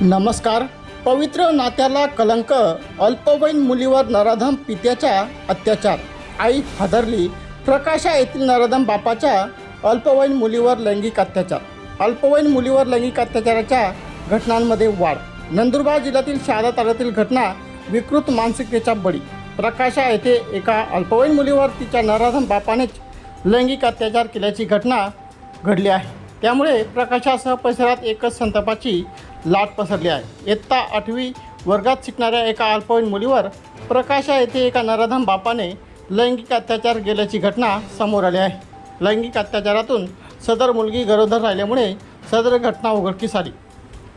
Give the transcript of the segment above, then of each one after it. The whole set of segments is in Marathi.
नमस्कार. पवित्र नात्याला कलंक अल्पवयीन मुलीवर नराधम पित्याचा अत्याचार. आई हादरली प्रकाशा येथील नराधम बापाच्या अल्पवयीन मुलीवर लैंगिक अत्याचार. अल्पवयीन मुलीवर लैंगिक अत्याचाराच्या घटनांमध्ये वाढ. नंदुरबार जिल्ह्यातील शहादा तालुक्यातील घटना विकृत मानसिकतेचा बळी. प्रकाशा येथे एका अल्पवयीन मुलीवर तिच्या नराधम बापानेच लैंगिक अत्याचार केल्याची घटना घडली आहे. त्यामुळे प्रकाशासह परिसरात एकच संतापाची लाट पसरली आहे. इयत्ता आठवी वर्गात शिकणाऱ्या एका अल्पवयीन मुलीवर प्रकाशा येथे एका नराधम बापाने लैंगिक अत्याचार केल्याची घटना समोर आली आहे. लैंगिक अत्याचारातून सदर मुलगी गरोदर राहिल्यामुळे सदर घटना उघडकीस आली.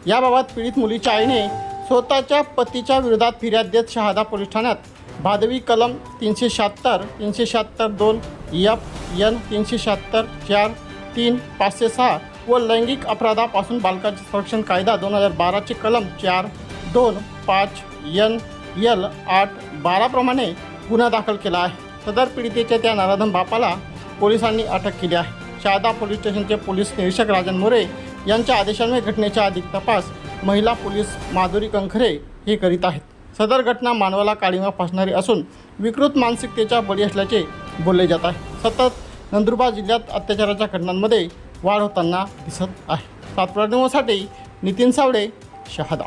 याबाबत पीडित मुलीच्या आईने स्वतःच्या पतीच्या विरोधात फिर्याद देत शहादा पोलीस ठाण्यात भादवी कलम तीनशे शहात्तर तीनशे शहात्तर दोन एफ एन तीनशे शहात्तर चार तीन पाचशे सहा व लैंगिक अपराधापासून बालकाचे संरक्षण कायदा दोन हजार बाराचे कलम चार दोन पाच एन यल आठ बाराप्रमाणे गुन्हा दाखल केला आहे. सदर पीडितेच्या त्या नराधम बापाला पोलिसांनी अटक केली आहे. शहादा पोलीस स्टेशनचे पोलीस निरीक्षक राजन मोरे यांच्या आदेशान्वये घटनेचा अधिक तपास महिला पोलीस माधुरी कंखरे हे करीत आहेत. सदर घटना मानवाला काळीमा फासणारी असून विकृत मानसिकतेच्या बळी असल्याचे बोलले जात आहे. सतत नंदुरबार जिल्ह्यात अत्याचाराच्या घटनांमध्ये वाढ होताना दिसत आहे. सातपुडा न्यूजसाठी नितीन सावडे शहादा.